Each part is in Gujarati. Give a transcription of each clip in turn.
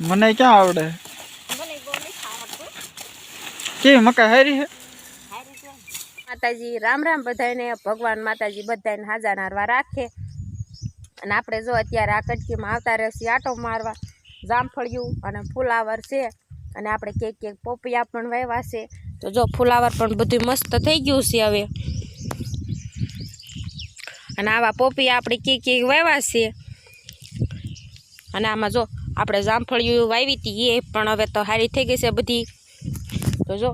મને ક્યાં આવડે? કેવી મકાઈ હારી છે? માતાજી રામ રામ બધાને ભગવાન માતાજી બધાને હાજા નારવા રાખે. અને આપણે જો અત્યારે આ કટકીમાં આવતા રહેશે આટો મારવા જામફળિયું અને ફુલાવર છે. અને આપણે કેક કેક પોપિયા પણ વાવ્યા છે. તો જો ફુલાવર પણ બધું મસ્ત થઈ ગયું છે હવે. અને આવા પોપિયા આપણે કેક કેક વાવ્યા છે. અને આમાં જો આપણે જામફળિયું વાવી હતી એ પણ હવે તો સારી થઈ ગઈ છે બધી. તો જો,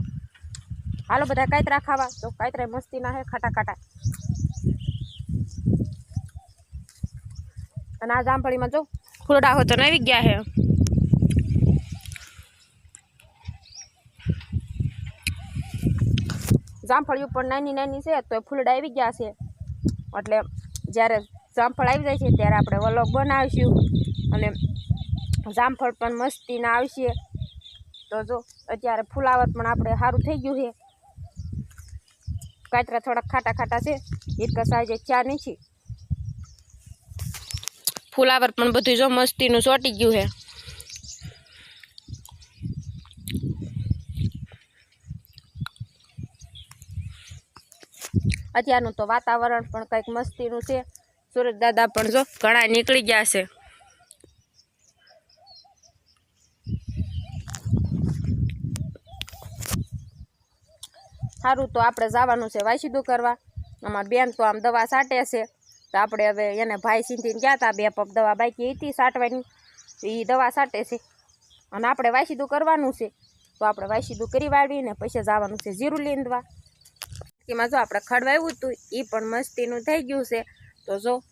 હાલો બધા કાંતરા ખાવા. તો કાંતરા મસ્તી ના હે ખાટા ખાટા અને આ જામફળીમાં જો ફૂલડા હોય તો આવી ગયા હે. જામફળી પણ નાની નાની છે, તો ફૂલડા આવી ગયા છે. એટલે જ્યારે જામફળ આવી જાય છે, ત્યારે આપણે વલોગ બનાવીશું. અને જામફળ પણ મસ્તીના આવશે. તો જો, અત્યારે ફુલાવર પણ આપણે સારું થઈ ગયું છે. કાતરા થોડાક ખાટા ખાટા છે. એટલા સાઈઝે ચા નથી ફુલાવર પણ બધું જો મસ્તીનું ચોટી ગયું છે. અત્યારનું તો વાતાવરણ પણ કંઈક મસ્તીનું છે. સુરત દાદા પણ જો ઘણા નીકળી ગયા છે. સારું તો આપણે જવાનું છે વાયસીદું કરવા. અમારા બેન તો આમ દવા સાટે છે. તો આપણે હવે એને ભાઈ સીંધીને ગયા હતા બે પગ દવા બાકી હતી સાટવાની. એ દવા સાટે છે. અને આપણે વાયસીદું કરવાનું છે. તો આપણે વાયસીદું કરી વાળવીને પછી જવાનું છે જીરું લીંદવા એમાં જો આપણે ખડવાયું હતું એ પણ મસ્તીનું થઈ ગયું છે. તો જો.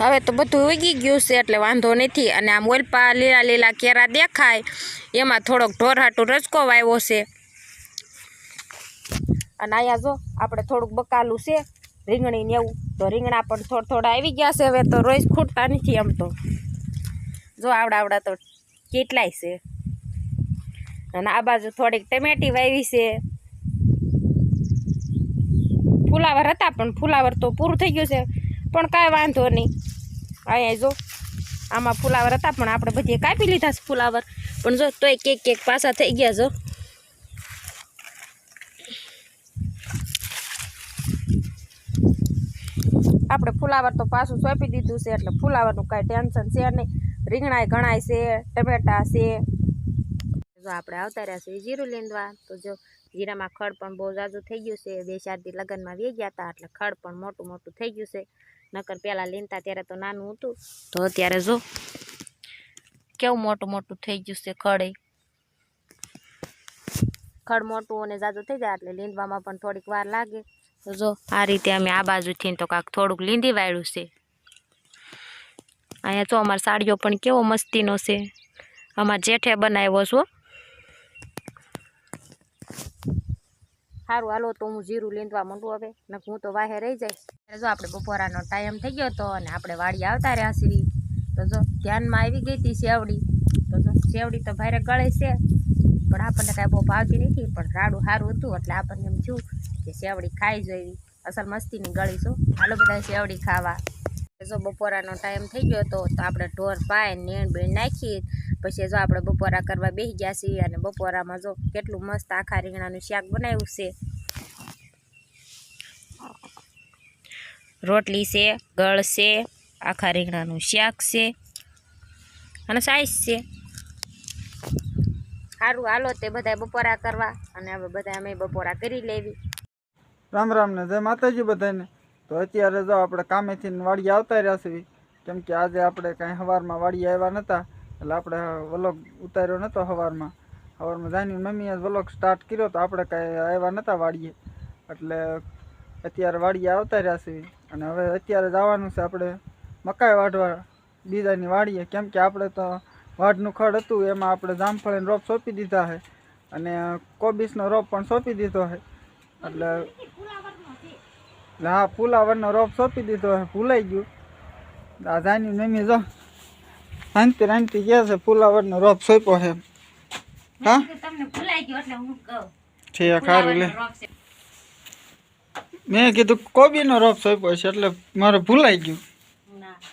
હવે તો બધું ઉગી ગયું છે, એટલે વાંધો નથી. અને આમ ઓલપા લીલા લીલા કેરા દેખાય. એમાં થોડોક ઢોરહાટું રચકો વાવ્યો છે. અને અહીંયા જો, આપણે થોડુંક બકાલું છે, રીંગણી ને એવું. તો રીંગણા પણ થોડા થોડા આવી ગયા છે, હવે તો રોજ ખૂટતા નથી એમ તો. જો આવડા આવડા તો કેટલાય છે. અને આ બાજુ થોડીક ટમેટી વાવી છે. ફુલાવર હતા, પણ ફુલાવર તો પૂરું થઈ ગયું છે. પણ કાંઈ વાંધો નહીં. અહીંયા જો, આમાં ફુલાવર હતા, પણ આપણે બધી કાપી લીધા છે ફુલાવર. પણ જો તોય કેક કેક પાછા થઈ ગયા જો. આપણે ફુલાવર તો પાછું સોંપી દીધું છે, એટલે ફુલાવરનું કાંઈ ટેન્શન છે નહીં. રીંગણાય ઘણાય છે, ટમેટા છે. જો આપણે આવતા રહ્યા છીએ જીરું લીંદવા તો જો જીરામાં ખડ પણ બહુ ઝાઝું થઈ ગયું છે. બે ચાર દી લગ્નમાં વી ગયા હતા એટલે ખડ પણ મોટું મોટું થઈ ગયું છે. નકર પહેલાં લીનતા ત્યારે તો નાનું હતું. તો અત્યારે જો કેવું મોટું મોટું થઈ ગયું છે ખડે. ખડ મોટું અને ઝાઝું થઈ જાય એટલે લીંદવામાં પણ થોડીક વાર લાગે. તો જો આ રીતે અમે આ બાજુથી તો કાંક થોડુંક લીંદી વાળ્યું છે. અહીંયા જો અમારો સાડીઓ પણ કેવો મસ્તીનો છે. અમારા જેઠે બનાવ્યો છો સારું હાલો તો હું જીરું લીંદવા માંડું હવે. ને હું તો વાહે રહી જઈશ. જો આપણે બપોરાનો ટાઈમ થઈ ગયો હતો અને આપણે વાડી આવતા રહ્યા શ્રી તો જો ધ્યાનમાં આવી ગઈ હતી સેવડી તો જો સેવડી તો ભારે ગળે છે. પણ આપણને કાંઈ બહુ ભાવતી નથી. પણ રાડું સારું હતું, એટલે આપણને એમ થયું કે સેવડી ખાઈ જોઈ અસલ મસ્તીની ગળી છું હાલો બધા સેવડી ખાવા. જો બપોરાનો ટાઈમ થઈ ગયો હતો તો આપણે ઢોર પાય નેણ, બેણ નાખી પછી જો આપણે બપોરા કરવા બેસી ગયા છીએ અને બપોરામાં જો કેટલું મસ્ત આખા રીંગણાનું શાક બનાવ્યું છે. રોટલી છે, ગળ છે, આખા રીંગણાનું શાક છે અને સાઈઝ છે. સારું, હાલો તે બધા બપોરા કરવા અને હવે બધા અમે બપોરા કરી લેવી. રામ રામ ને જય માતાજી બધાને તો અત્યારે જો આપણે કામેથી વાડી આવતા રહ્યા છીએ. કેમ કે આજે આપણે કાંઈ સવારમાં વાડી આવ્યા નહોતા એટલે આપણે વલોગ ઉતાર્યો નહોતો સવારમાં સવારમાં જાની મમ્મીએ વલોગ સ્ટાર્ટ કર્યો તો આપણે કાંઈ આવ્યા નહોતા વાડીએ. એટલે અત્યારે વાડીએ આવતા રહ્યા છીએ. અને હવે અત્યારે જવાનું છે આપણે મકાઈ વાઢવા બીજાની વાડીએ. કેમ કે આપણે તો વાઢનું ખડ હતું, એમાં આપણે જામફળીનો રોપ સોંપી દીધા છે. અને કોબીસનો રોપ પણ સોંપી દીધો છે. એટલે હા, ફુલાવરનો રોપ સોંપી દીધો છે. ભૂલાઈ ગયું. આ જાની મમ્મી જો શાંતિ શાંતિ ગયા છે ફુલાવરનો રોપ સોપ્યો છે. હા? તમને ભૂલાઈ ગયો એટલે હું કહું. છે ખારું લે. મેં કીધું કોબીનો રોપ સોપ્યો છે એટલે મારે ભૂલાઈ ગયું.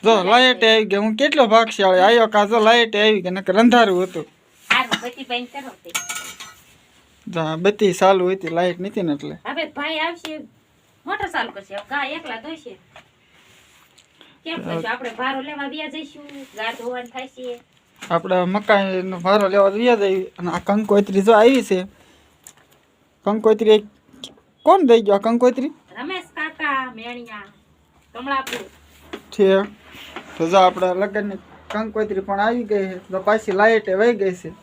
જો લાઈટ આવી ગઈ હું કેટલો ભાગશાળી આવ્યો કાજો લાઈટ આવી ગઈ નકર અંધારું હતું. બત્તી ચાલુ હતી લાઈટ નથી ને એટલે. હવે ભાઈ આવશે મોટર ચાલુ કરશે. એકલા કરશું આપણે વ્યા મકાઈનો ભારો લેવા રહ્યા જઈએ અને આ કંકોત્રી જો આવી છે કંકોત્રી કોણ દઈ ગયો આ કંકોત્રી? રમેશ કાકા મેણિયા કમળાપુર. છે. તો જો આપણા લગ્નની કંકોત્રી પણ આવી ગઈ છે. તો પાછી લાઇટે વહી ગઈ છે.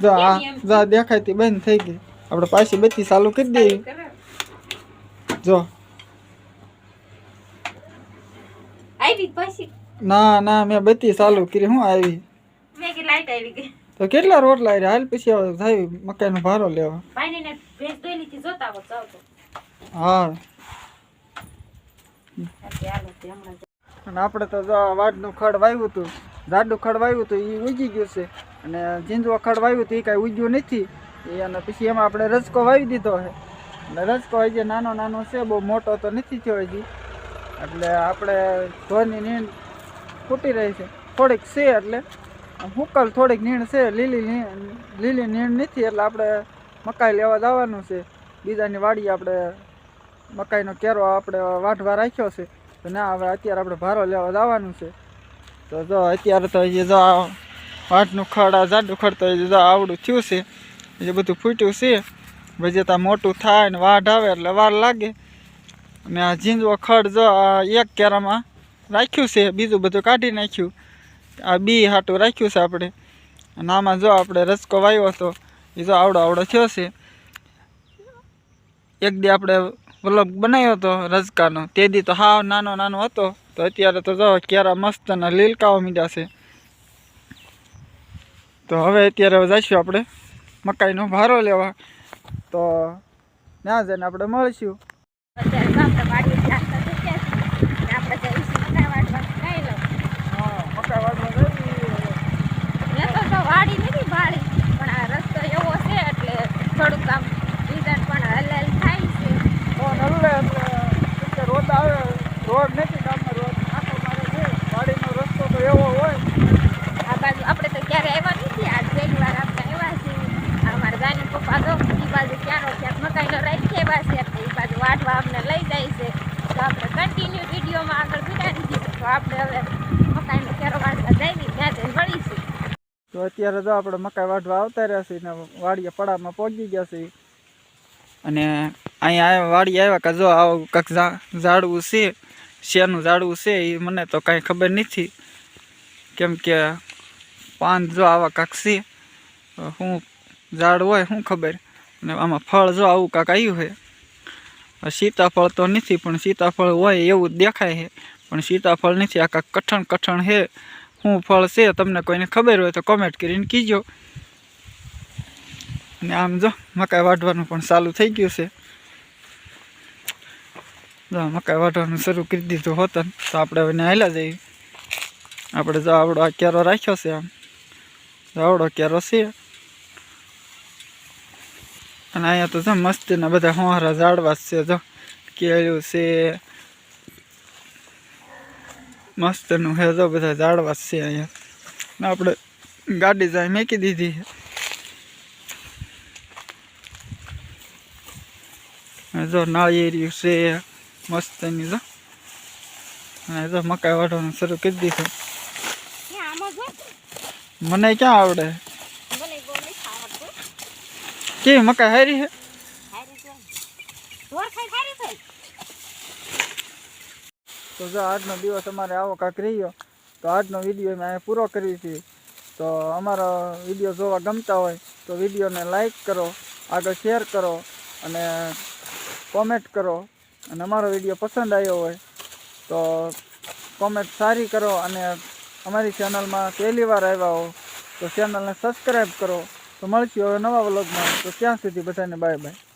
જો આ જો દેખાતી દેખાયતી બંધ થઈ ગઈ. આપણે પાછી બત્તી ચાલુ કરી દઈએ. જો. આવી પછી? ના ના મેં બત્તી ચાલુ કરી હું આવી મેં કે લાઈટ આવી ગઈ. તો કેટલા રોટલા રહ્યા હાલ પછી હવે થાય મકાઈનો ભારો લેવા. ભાઈને ને ભેંસ દોઈ લીધી જોતા આવો જાવ તો. હા. અને આપણે તો વાડનું ખડ વાવ્યું હતું જાડું ખડ વાવ્યું હતું એ ઉગી ગયું છે. અને ઝીંઝવો ખડ વાવ્યું હતું એ કાંઈ ઉગ્યું નથી. અને પછી એમાં આપણે રસકો વાવી દીધો છે. અને રસકો હજી નાનો નાનો છે બહુ મોટો તો નથી થયો હજી. એટલે આપણે ધોરની નીણ ફૂટી રહી છે. થોડીક છે એટલે હુકલ થોડીક નીણ છે. લીલી લીલી નીણ નથી એટલે આપણે મકાઈ લેવા જવાનું છે. બીજાની વાડી આપણે મકાઈનો કેરો આપણે વાઢવા રાખ્યો છે. ના, હવે અત્યારે આપણે ભારો લેવા જવાનું છે. તો જો અત્યારે તો એ જો વાટનું ખડ, આ જાડું ખડ તો હજી જો આવડું થયું છે. એ બધું ફૂટ્યું છે. પછી ત્યાં મોટું થાય ને વાઢ આવે એટલે વાર લાગે. અને આ ઝીંઝવો ખડ જો એક કેરામાં રાખ્યું છે, બીજું બધું કાઢી નાખ્યું. આ બી હાટું રાખ્યું છે આપણે. અને આમાં જો આપણે રસકો વાવ્યો હતો, એ જો આવડો આવડો થયો છે. એક દી આપણે વ્લોગ બનાવ્યો હતો રજકાનો તે દી તો હાવ નાનો નાનો હતો. તો અત્યારે તો જો ક્યારા મસ્ત અને લીલકાઓ મીડ્યા છે. તો હવે અત્યારે જઈશું આપણે મકાઈનો ભારો લેવા. તો ત્યાં જઈને આપણે મળીશું. અત્યારે તો આપણે વાડીએ નાસ્તા થઈ ગયા છે ને આપણે જઈશું મકાઈ વાટવા ખાઈ લો હા મકાઈ વાળવા જઈએ એ તો તો વાડી નથી ભાળી પણ આ રસ્તો એવો છે એટલે થોડુંક આમ ડીઝલ પણ હલ હલ થાય છે ફોન હલ્લે એટલે એટલે રોડ આવે રોડ નથી ગામમાં રોડ આખો મારે છે વાડીનો રસ્તો તો એવો હોય આ બાજુ આપણે તો ક્યારે આવ્યા નથી આજ પહેલી વાર આપણે આવ્યા છીએ આ અમારા ગાની પપ્પા તો એ બાજુ ક્યાંનો ક્યાંક મકાઈનો રાખી આવ્યા છે એટલે એ બાજુ વાટવા અમને લઈ જાય છે તો આપણે કન્ટિન્યુ વિડીયોમાં આગળ બિતાડી દીધું તો આપણે હવે મકાઈનો કેરો વાટવા જઈએ ત્યાં જઈને મળીશું તો અત્યારે તો આપણે મકાઈ વાઢવા આવતા રહ્યા છીએ ને વાડીએ પડામાં પહોંચી ગયા છીએ. અને અહીંયા વાડી આવ્યા કે જો આવું કંઈક ઝાડવું છે શેનું ઝાડવું છે એ મને તો કાંઈ ખબર નથી. કેમ કે પાન જો આવા કાંક છે શું ઝાડ હોય શું ખબર. અને આમાં ફળ જો આવું કાંક આવ્યું છે સીતાફળ તો નથી, પણ સીતાફળ હોય એવું દેખાય છે. પણ સીતાફળ નથી, આ કાંક કઠણ કઠણ છે. શું ફળ છે, તમને કોઈને ખબર હોય તો કોમેન્ટ કરીને કીજો. અને આમ જો, મકાઈ વાઢવાનું પણ ચાલુ થઈ ગયું છે. જો, મકાઈ વાઢવાનું શરૂ કરી દીધું હોતન તો આપણે હવે હાલ્યા જઈએ. આપણે જો આવડો આ કેરો રાખ્યો છે આમ. આવડો કેરો છે. અને અહીંયા તો જો મસ્તીના બધા હોહરા ઝાડવા છે, જો. કેળું છે મસ્તનું હે તો બધા ઝાડવા છે અહીંયા. ને આપણે ગાડી જાય મેકી દીધી છે. નાળી જો નાળિયેરિયું છે મસ્તની જો. અને જો મકાઈ વાઢવાનું શરૂ કરી દીધું. મને ક્યાં આવડે? કેવી મકાઈ હારી છે હારી છે ઢોર ખાઈ હારી થઈ તો જો આજનો દિવસ અમારે આવો કાંક રહ્યો, તો આજનો વીડિયો અમે અહીં પૂરો કરી છે તો અમારો વીડિયો જોવા ગમતા હોય, તો વિડીયોને લાઈક કરો, આગળ શેર કરો અને કોમેન્ટ કરો. અને અમારો વીડિયો પસંદ આવ્યો હોય, તો કોમેન્ટ સારી કરો અને અમારી ચેનલમાં પહેલી વાર આવ્યા હો, તો ચેનલને સબસ્ક્રાઈબ કરો. તો મળશું હવે નવા વ્લોગમાં તો ત્યાં સુધી બધાને બાય બાય